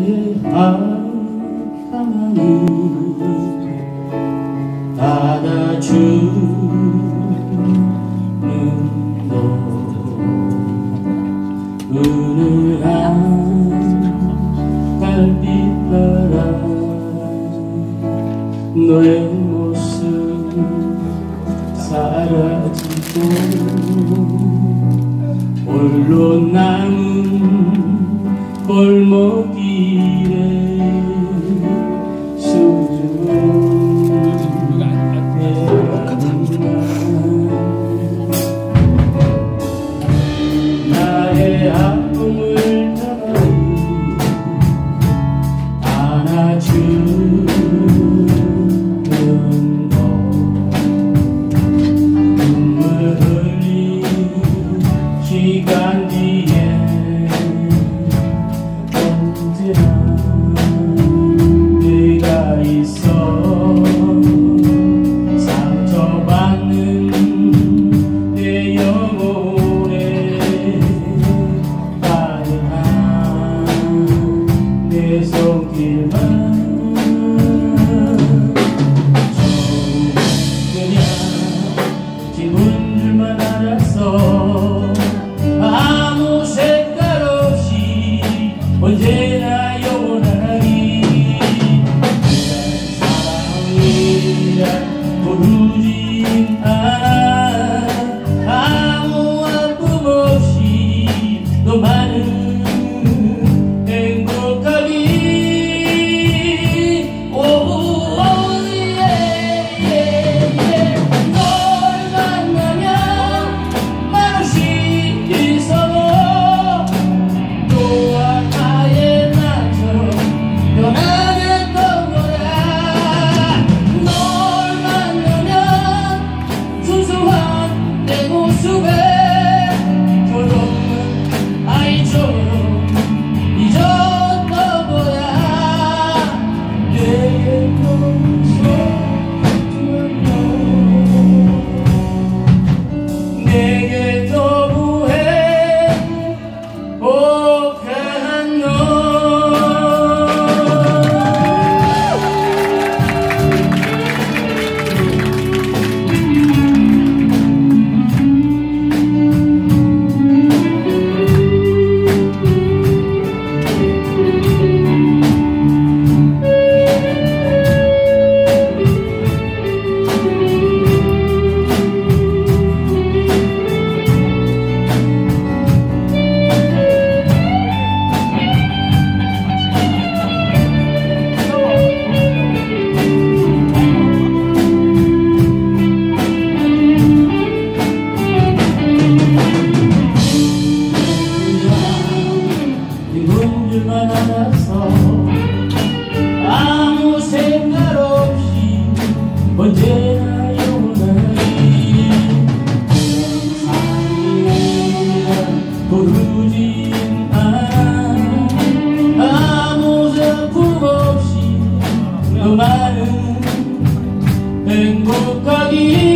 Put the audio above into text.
나의 아가만이 받아주는 너 은은한 달빛바람 너의 모습 사라지고 홀로 남은 골목길에 행복하기